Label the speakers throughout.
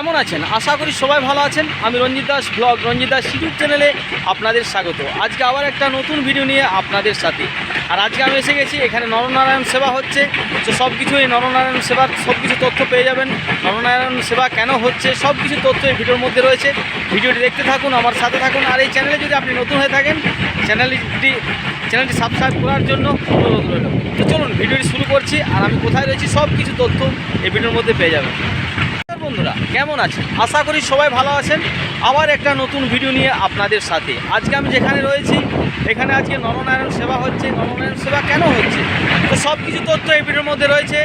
Speaker 1: কেমন আছেন? আশা করি সবাই ভালো আছেন। আমি রঞ্জিত দাস, ব্লগ রঞ্জিত দাস ইউটিউব চ্যানেলে আপনাদের স্বাগত। আজকে আবার একটা নতুন ভিডিও নিয়ে আপনাদের সাথে। আর আজকে আমি এসে গেছি, এখানে নরনারায়ণ সেবা হচ্ছে। তো সব কিছু এই নরনারায়ণ সেবার সব কিছু তথ্য পেয়ে যাবেন। নরনারায়ণ সেবা কেন হচ্ছে সব কিছু তথ্য এই ভিডিওর মধ্যে রয়েছে। ভিডিওটি দেখতে থাকুন, আমার সাথে থাকুন। আর এই চ্যানেলে যদি আপনি নতুন হয়ে থাকেন, চ্যানেলটি চ্যানেলটি সাবস্ক্রাইব করার জন্য অনুরোধ রইল। তো চলুন, ভিডিওটি শুরু করছি। আর আমি কোথায় রয়েছি সব কিছু তথ্য এই ভিডিওর মধ্যে পেয়ে যাবেন। বন্ধুরা, কেমন আছেন? আশা করি সবাই ভালো আছেন। আবার একটা নতুন ভিডিও নিয়ে আপনাদের সাথে। আজকে আমি যেখানে রয়েছি, এখানে আজকে নরনারায়ণ সেবা হচ্ছে। নরনারায়ণ সেবা কেন হচ্ছে? তো সব কিছু তথ্য এই ভিডিওর মধ্যে রয়েছে।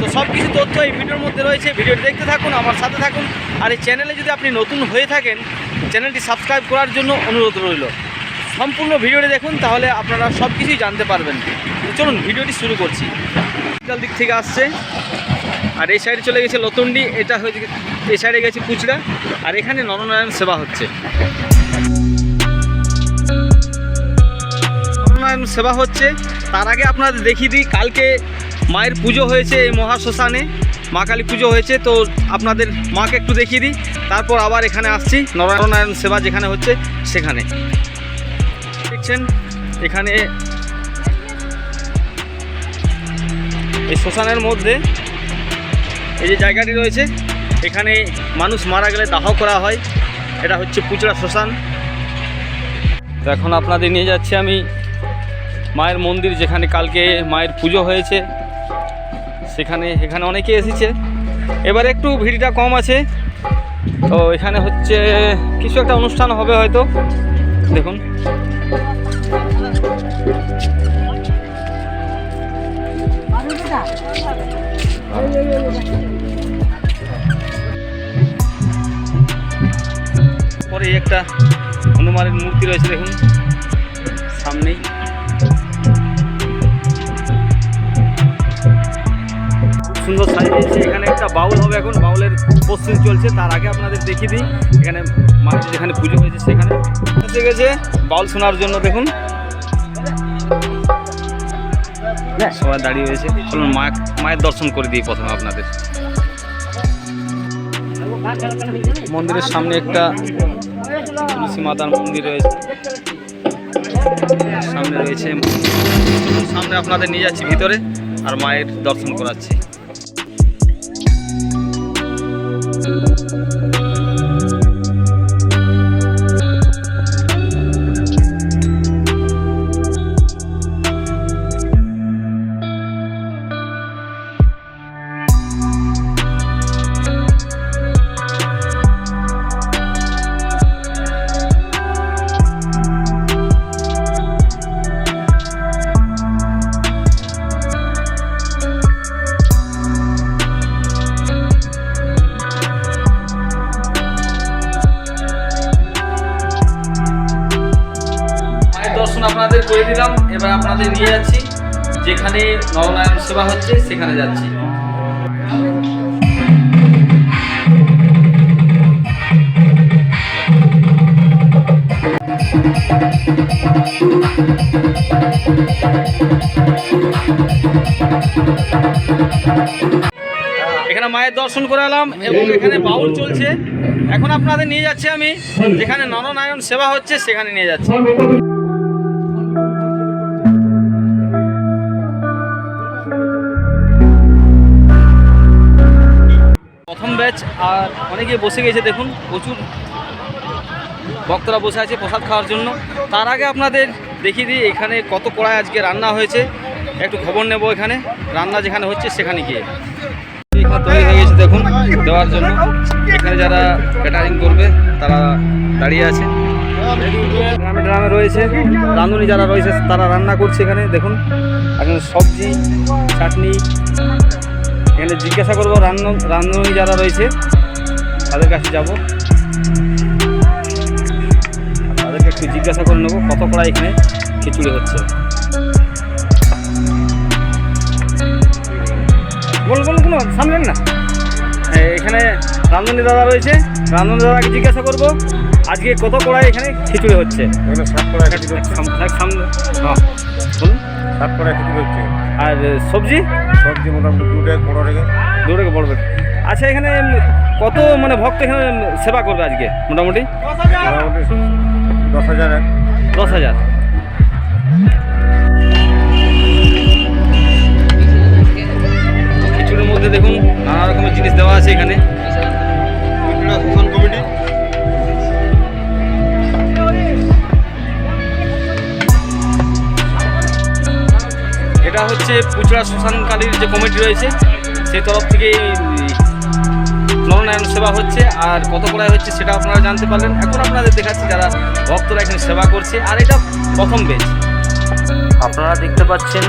Speaker 1: তো সব কিছু তথ্য এই ভিডিওর মধ্যে রয়েছে। ভিডিওটি দেখতে থাকুন, আমার সাথে থাকুন। আর এই চ্যানেলে যদি আপনি নতুন হয়ে থাকেন, চ্যানেলটি সাবস্ক্রাইব করার জন্য অনুরোধ রইল। সম্পূর্ণ ভিডিওটি দেখুন, তাহলে আপনারা সব কিছুই জানতে পারবেন। চলুন, ভিডিওটি শুরু করছি। দিক থেকে আসছে। আর এই সাইডে চলে গেছে লতন্ডি, এটা হয়েছে এই সাইডে গেছে কুচড়া আর এখানে নরনারায়ণ সেবা হচ্ছে। নরনারায়ণ সেবা হচ্ছে, তার আগে আপনাদের দেখিয়ে দিই, কালকে মায়ের পুজো হয়েছে এই মহাশ্মশানে, মা কালী পুজো হয়েছে, তো আপনাদের মাকে একটু দেখিয়ে দিই, তারপর আবার এখানে আসছি, নরনারায়ণ সেবা যেখানে হচ্ছে, সেখানে। দেখছেন, এখানে এই শ্মশানের মধ্যে এই যে জায়গাটি রয়েছে, এখানে মানুষ মারা গেলে দাহ করা হয়। এটা হচ্ছে পুচড়া শ্মশান। তো এখন আপনাদের নিয়ে যাচ্ছি আমি মায়ের মন্দির, যেখানে কালকে মায়ের পুজো হয়েছে। সেখানে, এখানে অনেকে এসেছে। এবার একটু ভিড়টা কম আছে। তো এখানে হচ্ছে, কিছু একটা অনুষ্ঠান হবে হয়তো। দেখুন। পরে একটা হনুমানের মূর্তি রয়েছে দেখুন। সামনেই। সুন্দর সাজিয়েছে এখানে একটা বাউল হবে এখন। বাউলের প্রস্তুতি চলছে। তার আগে আপনাদের দেখিয়ে দিই। এখানে মায়ের যেখানে পুজো হয়েছে সেখানে। গেছে বাউল শোনার জন্য দেখুন। সবাই দাঁড়িয়ে রয়েছে। চলুন মা মায়ের দর্শন করে দিই প্রথমে আপনাদের। মন্দিরের সামনে একটা তুলসী মাতার মন্দির রয়েছে। সামনে রয়েছে সামনে আপনাদের নিয়ে যাচ্ছি ভিতরে আর মায়ের দর্শন করাচ্ছি। দর্শন আপনাদের করে দিলাম, এবার আপনাদের নিয়ে যাচ্ছি। যেখানে নরনারায়ণ সেবা হচ্ছে, সেখানে যাচ্ছি। এখানে মায়ের দর্শন করালাম এবং এখানে বাউল চলছে। এখন আপনাদের নিয়ে যাচ্ছি আমি, যেখানে নরনারায়ণ সেবা হচ্ছে, সেখানে নিয়ে যাচ্ছি। ব্যাচ, আর অনেকে বসে গেছে দেখুন, প্রচুর ভক্তরা বসে আছে প্রসাদ খাওয়ার জন্য। তার আগে আপনাদের দেখিয়ে দিই এখানে কত কড়াই আজকে রান্না হয়েছে। একটু খবর নেব এখানে, রান্না যেখানে হচ্ছে সেখানে গিয়ে। তৈরি হয়ে গেছে দেখুন, দেওয়ার জন্য। এখানে যারা ক্যাটারিং করবে, তারা দাঁড়িয়ে আছে। গ্রামে গ্রামে রয়েছে, রাঁধুনি যারা রয়েছে, তারা রান্না করছে এখানে, দেখুন। এখানে সবজি, চাটনি এখানে জিজ্ঞাসা করব রান্ন রাঁধুনি যারা রয়েছে তাদের কাছে যাব। তাদেরকে একটু জিজ্ঞাসা করে নেব কত কড়াই এখানে খিচুড়ি হচ্ছে। বলুন বলুন কোনো সামলেন না। এখানে রান্ধনী দাদা রয়েছে রান্ধনী দাদাকে জিজ্ঞাসা করব আজকে কত কড়াই এখানে খিচুড়ি হচ্ছে?
Speaker 2: এখানে সাত করে একটি হচ্ছে।
Speaker 1: হ্যাঁ বলুন।
Speaker 2: সাত করে একটি হচ্ছে।
Speaker 1: আর সবজি?
Speaker 2: সবজি মোটামুটি দুটো পনেরো টাকা।
Speaker 1: দূরে পড়বে। আচ্ছা এখানে কত মানে ভক্ত এখানে সেবা করবে আজকে মোটামুটি?
Speaker 2: মোটামুটি দশ হাজার
Speaker 1: দশ হাজার। পুচড়া শ্মশানকালীর যে কমিটি রয়েছে সেই তরফ থেকে নরনারায়ণ সেবা হচ্ছে আর কত কড়াই হচ্ছে সেটা আপনারা জানতে পারলেন। এখন আপনাদের দেখাচ্ছি যারা ভক্তরা এখানে সেবা করছে আর এটা প্রথম বেচ
Speaker 3: আপনারা দেখতে পাচ্ছেন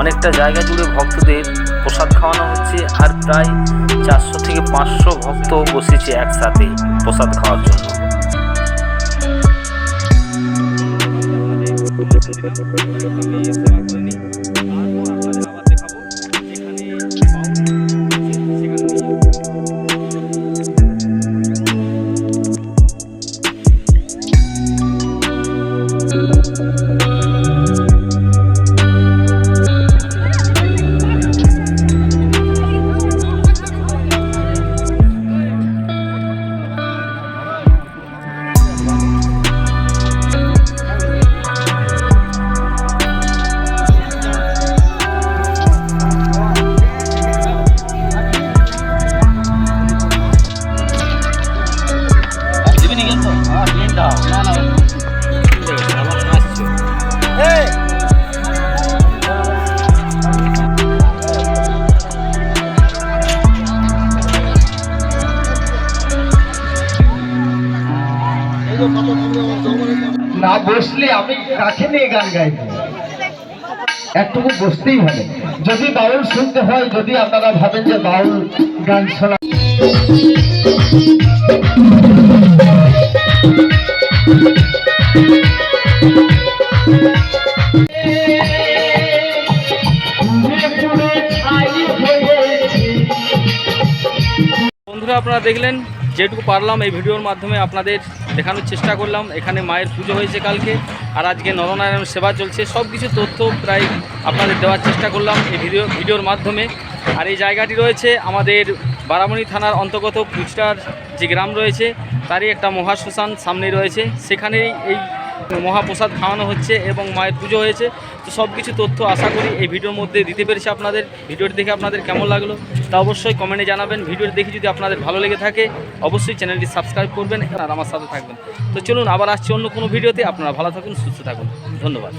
Speaker 3: অনেকটা জায়গা জুড়ে ভক্তদের প্রসাদ খাওয়ানো হচ্ছে আর প্রায় চারশো থেকে পাঁচশো ভক্ত বসেছে একসাথে প্রসাদ খাওয়ার জন্য।
Speaker 4: না বসলে আমি কাছে নিয়ে গান গাইব? একটুকু বসতেই হবে। যদি বাউল শুনতে হয়, যদি আপনারা ভাবেন যে বাউল গান শোনা
Speaker 1: বন্ধুরা, আপনারা দেখলেন, যেটুকু পারলাম এই ভিডিওর মাধ্যমে আপনাদের দেখানোর চেষ্টা করলাম। এখানে মায়ের পুজো হয়েছে কালকে, আর আজকে নরনারায়ণ সেবা চলছে। সব কিছু তথ্য প্রায় আপনাদের দেওয়ার চেষ্টা করলাম এই ভিডিও ভিডিওর মাধ্যমে। আর এই জায়গাটি রয়েছে আমাদের বারামণি থানার অন্তর্গত পুচটার যে গ্রাম রয়েছে, তারই একটা মহাশ্মশান সামনে রয়েছে। সেখানেই এই মহাপ্রসাদ খাওয়ানো হচ্ছে এবং মায়ের পুজো হয়েছে। তো সব কিছু তথ্য আশা করি এই ভিডিওর মধ্যে দিতে পেরেছি আপনাদের। ভিডিওটি দেখে আপনাদের কেমন লাগল, তা অবশ্যই কমেন্টে জানাবেন। ভিডিওটি দেখে যদি আপনাদের ভালো লেগে থাকে, অবশ্যই চ্যানেলটি সাবস্ক্রাইব করবেন আর আমার সাথে থাকবেন। তো চলুন, আবার আসছি অন্য কোনো ভিডিওতে। আপনারা ভালো থাকুন, সুস্থ থাকুন। ধন্যবাদ।